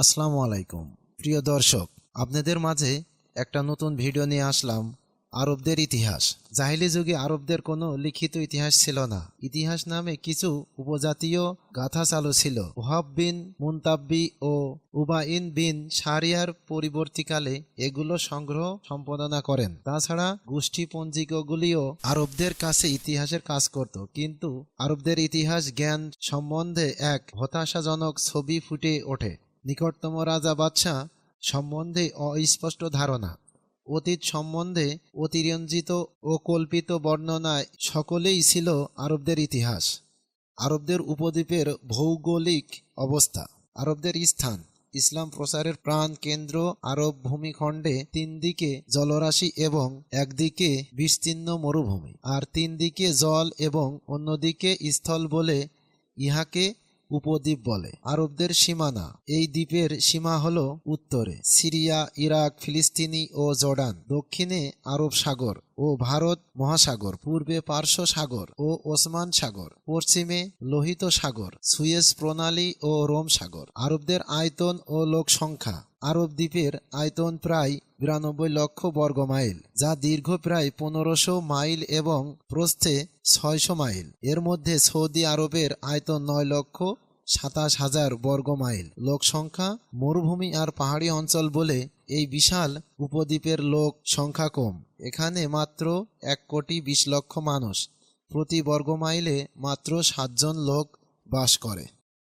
আসসালামু আলাইকুম। প্রিয় দর্শক, আপনাদের মাঝে একটা নতুন ভিডিও নিয়ে আসলাম, আরবদের ইতিহাস। জাহিলি যুগে আরবদের কোনো লিখিত ইতিহাস ছিল না। ইতিহাস নামে কিছু উপজাতীয় গাথা চালু ছিল। ওহাব বিন মুনতাব্বি ও উবাইন বিন সারিয়ার পরিবর্তীকালে এগুলো সংগ্রহ সম্পাদনা করেন। তাছাড়া গোষ্ঠী পঞ্জিকাগুলিও আরবদের কাছে ইতিহাসের কাজ করত। কিন্তু আরবদের ইতিহাস জ্ঞান সম্বন্ধে এক হতাশাজনক ছবি ফুটে ওঠে। নিকটতম রাজা বাদশাহ সম্বন্ধে অস্পষ্ট ধারণা। অতীত সম্বন্ধে অতিরঞ্জিত ও কল্পিত বর্ণনায় সকলেই ছিল আরবদের ইতিহাস, আরবদের উপদ্বীপের ভৌগোলিক অবস্থা, আরবদের স্থান, ইসলাম প্রচারের প্রাণ কেন্দ্র আরব ভূমিখণ্ডে তিন দিকে জলরাশি এবং একদিকে বিস্তীর্ণ মরুভূমি, আর তিন দিকে জল এবং অন্যদিকে স্থল বলে ইহাকে উপদ্বীপ বলে। আরবদের সীমানা, এই দ্বীপের সীমা হল উত্তরে। সিরিয়া, ইরাক, ফিলিস্তিনি ও জর্ডান। দক্ষিণে আরব সাগর ও ভারত মহাসাগর, পূর্বে পার্শ্ব সাগর ও ওসমান সাগর, পশ্চিমে লোহিত সাগর, সুয়েজ প্রণালী ও রোম সাগর। আরবদের আয়তন ও লোক সংখ্যা। আরব দ্বীপের আয়তন প্রায় বিরানব্বই লক্ষ বর্গ মাইল, যা দীর্ঘ প্রায় পনেরোশো মাইল এবং প্রস্থে ছয়শো মাইল। এর মধ্যে সৌদি আরবের আয়তন নয় লক্ষ সাতাশ হাজার বর্গ মাইল। লোক সংখ্যা মরুভূমি আর পাহাড়ি অঞ্চল বলে এই বিশাল উপদ্বীপের লোক সংখ্যা কম। এখানে মাত্র এক কোটি বিশ লক্ষ মানুষ। প্রতি বর্গ মাইলে মাত্র সাতজন লোক বাস করে।